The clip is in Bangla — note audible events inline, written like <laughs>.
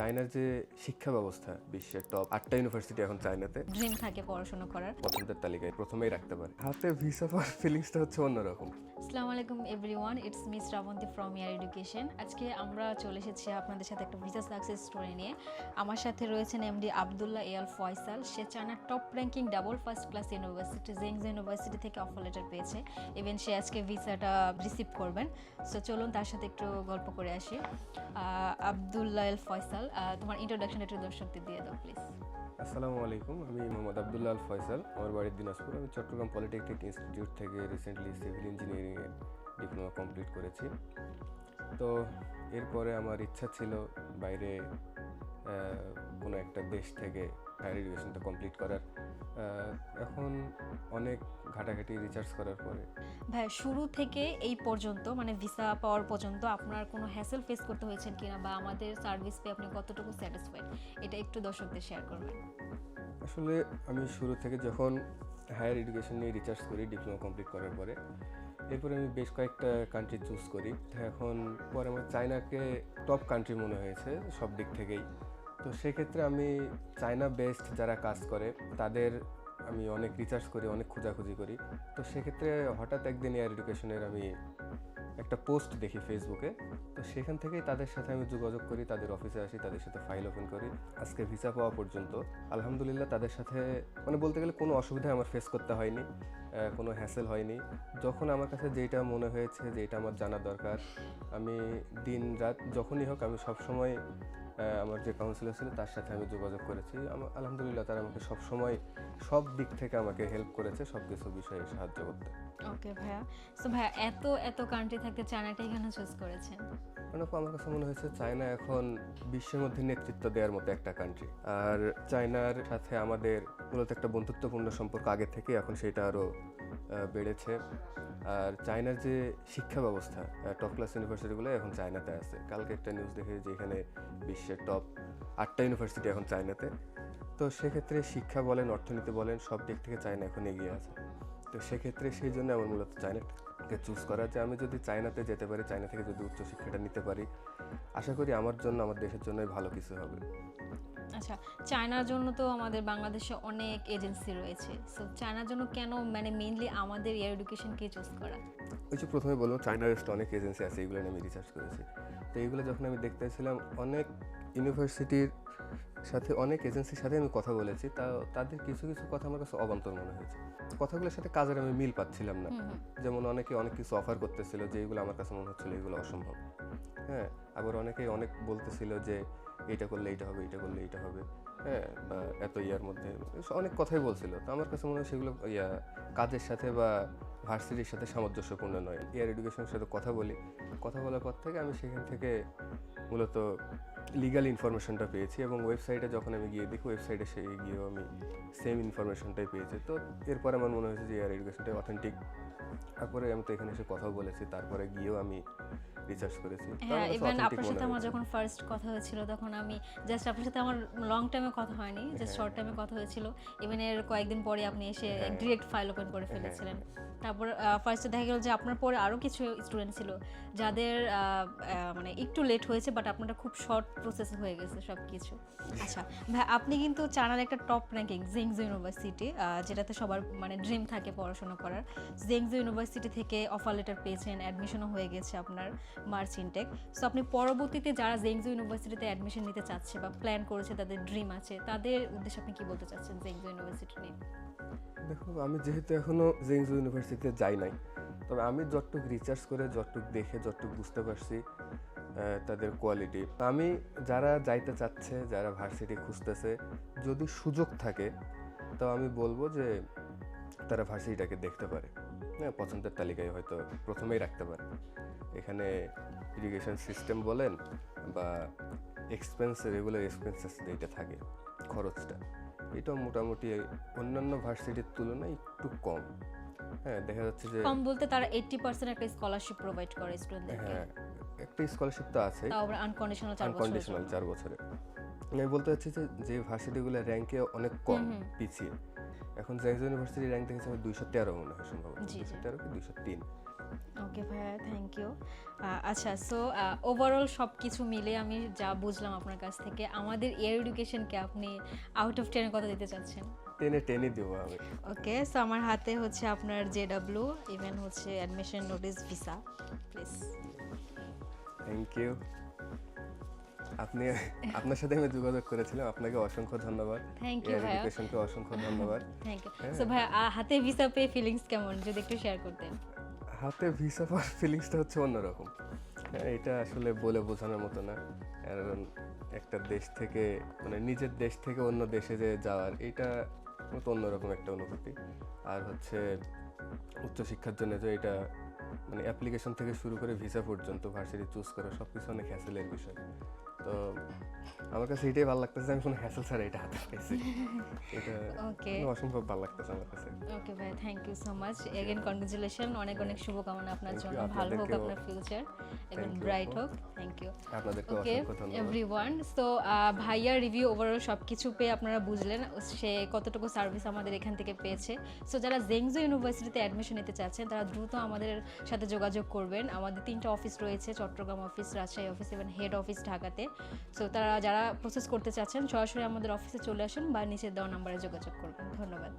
চায়নার যে শিক্ষা ব্যবস্থা বিশ্বের টপ আটটা ইউনিভার্সিটি এখন চায়নাতে। ড্রিম থাকে পড়াশোনা করার। পছন্দের তালিকায় প্রথমেই রাখতে পারে। হাতে ভিসা পাওয়ার ফিলিংসটা হচ্ছে অন্যরকম। আসসালামু আলাইকুম everyone it's miss Srabanti from year education আজকে আমরা চলে এসেছি আপনাদের সাথে একটা ভিসা সাকসেস স্টোরি নিয়ে। আমার সাথে রয়েছেন এমডি আবদুল্লাহ এয়াল ফয়সাল সে চায়নার top ranking double first class university Zhengzhou university থেকে অফার লেটার পেয়েছে। ইভেন সে আজকে ভিসাটা রিসিভ করবেন। সো চলুন তার সাথে একটু গল্প করে আসি। আবদুল্লাহ এল ফয়সাল তোমার ইন্ট্রোডাকশন দর্শকদের দিয়ে দাও প্লিজ আসসালামু আলাইকুম, আমি মোহাম্মদ আবদুল্লাহ আল ফয়সাল, আমার বাড়ির দিনাজপুর। আমি চট্টগ্রাম পলিটেকনিক ইনস্টিটিউট থেকে রিসেন্টলি সিভিল ইঞ্জিনিয়ারিংয়ে ডিপ্লোমা কমপ্লিট করেছি। তো এরপরে আমার ইচ্ছা ছিল বাইরে কোনো একটা দেশ থেকে হায়ার এডুকেশনটা কমপ্লিট করার এখন অনেক ঘাটাঘাটি রিচার্জ করার পরে। ভাই শুরু থেকে এই পর্যন্ত মানে ভিসা পাওয়ার পর্যন্ত আপনার কোনো হ্যাসেল ফেস করতে হয়েছেন কিনা বা আমাদের সার্ভিস পেয়ে আপনি কতটুকু স্যাটিসফাইড এটা একটু দর্শকদের শেয়ার করবেন। আসলে আমি শুরু থেকে যখন হায়ার এডুকেশন নিয়ে রিচার্জ করি ডিপ্লোমা কমপ্লিট করার পরে এরপরে আমি বেশ কয়েকটা কান্ট্রি চুজ করি। এখন পরে আমার চায়নাকে টপ কান্ট্রি মনে হয়েছে সব দিক থেকেই। তো সেক্ষেত্রে আমি চায়না বেস্ট যারা কাজ করে, তাদের আমি অনেক রিসার্চ করি, অনেক খোঁজাখুঁজি করি। তো সেক্ষেত্রে হঠাৎ একদিন এয়ার এডুকেশনের আমি একটা পোস্ট দেখি ফেসবুকে তো সেখান থেকেই তাদের সাথে আমি যোগাযোগ করি, তাদের অফিসে আসি, তাদের সাথে ফাইল ওপেন করি। আজকে ভিসা পাওয়া পর্যন্ত। আলহামদুলিল্লাহ তাদের সাথে মানে বলতে গেলে কোনো অসুবিধা আমার ফেস করতে হয়নি কোনো হ্যাসেল হয়নি। যখন আমার কাছে যেটা মনে হয়েছে, যেটা আমার জানা দরকার, আমি দিন রাত যখনই হোক, আমি সবসময় আমার যে কাউন্সিলর ছিল তার সাথে আমি যোগাযোগ করেছি। আলহামদুলিল্লাহ তারা আমাকে সবসময় সব দিক থেকে আমাকে হেল্প করেছে সব কিছু বিষয়ে সাহায্য করতে। ওকে ভাইয়া। সো ভাইয়া এত এত কান্ট্রি থাকতে চায়নাটাই কেন চুজ করেছেন? কারণ আমার কাছে মনে হয়েছে চায়না এখন বিশ্বের মধ্যে নেতৃত্ব দেওয়ার মতো একটা কান্ট্রি আর চায়নার সাথে আমাদের মূলত একটা বন্ধুত্বপূর্ণ সম্পর্ক আগে থেকে এখন সেটা আরও বেড়েছে। আর চায়নার যে শিক্ষা ব্যবস্থা টপ ক্লাস ইউনিভার্সিটিগুলো এখন চায়নাতে আছে। কালকে একটা নিউজ দেখে যে এখানে বিশ্বের টপ আটটা ইউনিভার্সিটি এখন চায়নাতে। তো সেক্ষেত্রে শিক্ষা বলেন, অর্থনীতি বলেন, সব দিক থেকে চায়না এখন এগিয়ে আছে। তো সেক্ষেত্রে সেই জন্য আমার মূলত চায়নাকে চুজ করা যে আমি যদি চায়নাতে যেতে পারি, চায়না থেকে যদি উচ্চশিক্ষাটা নিতে পারি, আশা করি আমার জন্য, আমার দেশের জন্যই ভালো কিছু হবে। আচ্ছা চায়নার জন্য তো আমাদের বাংলাদেশে অনেক এজেন্সি রয়েছে। সো চায়নার জন্য কেন মানে মেইনলি আমাদের এয়ার এডুকেশনকে চুজ করা? ওই যে প্রথমে বলব চায়নার অনেক এজেন্সি আছে এগুলো আমি রিসার্চ করেছি। তো এইগুলো যখন আমি দেখতেছিলাম অনেক ইউনিভার্সিটির সাথে অনেক এজেন্সির সাথে আমি কথা বলেছি তা তাদের কিছু কিছু কথা আমার কাছে অবান্তর মনে হয়েছে। কথাগুলোর সাথে কাজের আমি মিল পাচ্ছিলাম না। যেমন অনেকে অনেক কিছু অফার করতেছিল যে এগুলো আমার কাছে মনে হচ্ছিল এগুলো অসম্ভব। হ্যাঁ আবার অনেকেই অনেক বলতেছিল যে এটা করলে এইটা হবে, এইটা করলে এইটা হবে হ্যাঁ বা এত ইয়ার মধ্যে অনেক কথাই বলছিল। তো আমার কাছে মনে হয় সেগুলো, ইয়া, কাজের সাথে বা ভার্সিটির সাথে সামঞ্জস্যপূর্ণ নয়। এয়ার এডুকেশনের সাথে কথা বলি। কথা বলার পর থেকে আমি সেখান থেকে মূলত লিগাল ইনফরমেশনটা পেয়েছি এবং ওয়েবসাইটে যখন আমি গিয়ে দেখি ওয়েবসাইটে সে গিয়েও আমি সেম ইনফরমেশনটাই পেয়েছি। তো এরপর আমার মনে হয়েছে যে এয়ার এডুকেশনটা অথেন্টিক তারপরে আমি তো এখানে এসে কথাও বলেছি তারপরে গিয়েও আমি রিসার্চ করেছি। হ্যাঁ ইভেন আপনার সাথে আমার যখন ফার্স্ট কথা হয়েছিল তখন আমি জাস্ট আপনার সাথে আমার লং টাইমে কথা হয়নি হ্যাঁ। জাস্ট শর্ট টাইমে কথা হয়েছিল। ইভেন এর কয়েকদিন পরে আপনি এসে হ্যাঁ। ডিরেক্ট ফাইল ওপেন করে ফেলেছিলেন। তারপর ফার্স্টে দেখা গেল যে আপনার পরে আরও কিছু স্টুডেন্ট ছিল যাদের মানে একটু লেট হয়েছে বাট আপনারটা খুব শর্ট প্রসেস হয়ে গেছে সব কিছু আচ্ছা ভাই আপনি কিন্তু চায়নার একটা টপ র্যাঙ্কিং জেংজু ইউনিভার্সিটি যেটাতে সবার মানে ড্রিম থাকে পড়াশোনা করার। জেংজু ইউনিভার্সিটি থেকে অফার লেটার পেয়েছেন অ্যাডমিশনও হয়ে গেছে আপনার মার্চ ইনটেক সো আপনি পরবর্তীতে যারা জেংজু ইউনিভার্সিটিতে অ্যাডমিশন নিতে চাচ্ছে বা প্ল্যান করেছে, তাদের ড্রিম আছে, তাদের উদ্দেশ্যে আপনি কি বলতে চাচ্ছেন জেংজু ইউনিভার্সিটি নিয়ে? দেখো, আমি যেহেতু এখনও জেংজু ইউনিভার্সিটিতে যাই নাই, তবে আমি যতটুকু রিসার্চ করে, যতটুকু দেখে, যতটুকু বুঝতে পারছি তাদের কোয়ালিটি আমি যারা যাইতে চাচ্ছে, যারা ভার্সিটি খুঁজতেছে, যদি সুযোগ থাকে, তো আমি বলব যে তারা ভার্সিটিটাকে দেখতে পারে। হ্যাঁ পছন্দের তালিকায় হয়তো প্রথমেই রাখতে পারে। এখানে ইরিগেশন সিস্টেম বলেন বা এক্সপেন্স রেগুলার এক্সপেন্সেস যেটা থাকে খরচটা এটা মোটামুটি অন্যান্য ভার্সিটির তুলনায় একটু কম। হ্যাঁ দেখা যাচ্ছে যে কম বলতে তারা এইট্টি পার্সেন্ট একটা স্কলারশিপ প্রোভাইড করে স্টুডেন্টদেরকে হ্যাঁ একটা স্কলারশিপ তো আছে তাও আবার আনকন্ডিশনাল চার বছরের আনকন্ডিশনাল চার বছরে আমি বলতে চাচ্ছি যে যে ভার্সিটিগুলো র্যাঙ্কে অনেক কম পিছিয়ে। এখন জেন্স ইউনিভার্সিটি র্যাঙ্ক দেখেছি আমি দুইশো তেরো মনে হয় সম্ভবত। দুইশো তেরো কি দুইশো তিন। ওকে ভাইয়া থ্যাংক ইউ আচ্ছা সো ওভারঅল সব কিছু মিলে আমি যা বুঝলাম আপনার কাছ থেকে আমাদের এয়ার এডুকেশনকে আপনি আউট অফ টেনের কথা দিতে চাচ্ছেন? টেনে টেনে দেবো আমি। ওকে সো আমার হাতে হচ্ছে আপনার জে ডাব্লিউ ইভেন হচ্ছে admission notice visa please thank you আপনি আপনার সাথে আমি যোগাযোগ করেছিলাম আপনাকে অসংখ্য ধন্যবাদ। You, এয়ার ভাইয়া। এডুকেশনকে অসংখ্য ধন্যবাদ। থ্যাংক ইউ সো আহ, হাতে ভিসা পেয়ে ফিলিংস কেমন? যদি একটু শেয়ার করতেন। হাতে ভিসা পাওয়ার ফিলিংসটা হচ্ছে অন্যরকম। হ্যাঁ, এটা আসলে বলে বোঝানোর মতো না। কারণ একটা দেশ থেকে মানে নিজের দেশ থেকে অন্য দেশে যে যাওয়ার এটা মতো অন্যরকম একটা অনুভূতি। আর হচ্ছে উচ্চশিক্ষার জন্য যে এটা মানে অ্যাপ্লিকেশন থেকে শুরু করে ভিসা পর্যন্ত ভার্সিটি চুজ করা সব কিছু অনেক হ্যাসেলের বিষয়। তো আমার কাছে এটাই ভালো লাগতেছে আমি কোনো হ্যাসেল ছাড়া এটা হাতে পাইছি। <laughs> এটা ওকে অসম্ভব ভালো লাগতেছে আমার কাছে। ওকে ভাই thank you so much again congratulation অনেক অনেক শুভকামনা আপনার জন্য। ভালো হোক আপনার ফিউচার এবং ব্রাইট হোক। থ্যাংক ইউ আপনাদেরকে অসংখ্য ধন্যবাদ। এভরিওয়ান সো ভাইয়ার রিভিউ ওভারঅল সব কিছু পেয়ে আপনারা বুঝলেন সে কতটুকু সার্ভিস আমাদের এখান থেকে পেয়েছে। সো যারা জেংজো ইউনিভার্সিটিতে অ্যাডমিশন নিতে চাচ্ছেন তারা দ্রুত আমাদের সাথে যোগাযোগ করবেন। আমাদের তিনটা অফিস রয়েছে চট্টগ্রাম অফিস রাজশাহী অফিস এবং হেড অফিস ঢাকাতে। সো তারা যারা প্রসেস করতে চাচ্ছেন, সরাসরি আমাদের অফিসে চলে আসুন বা নিচের দেওয়া নাম্বারে যোগাযোগ করবেন ধন্যবাদ।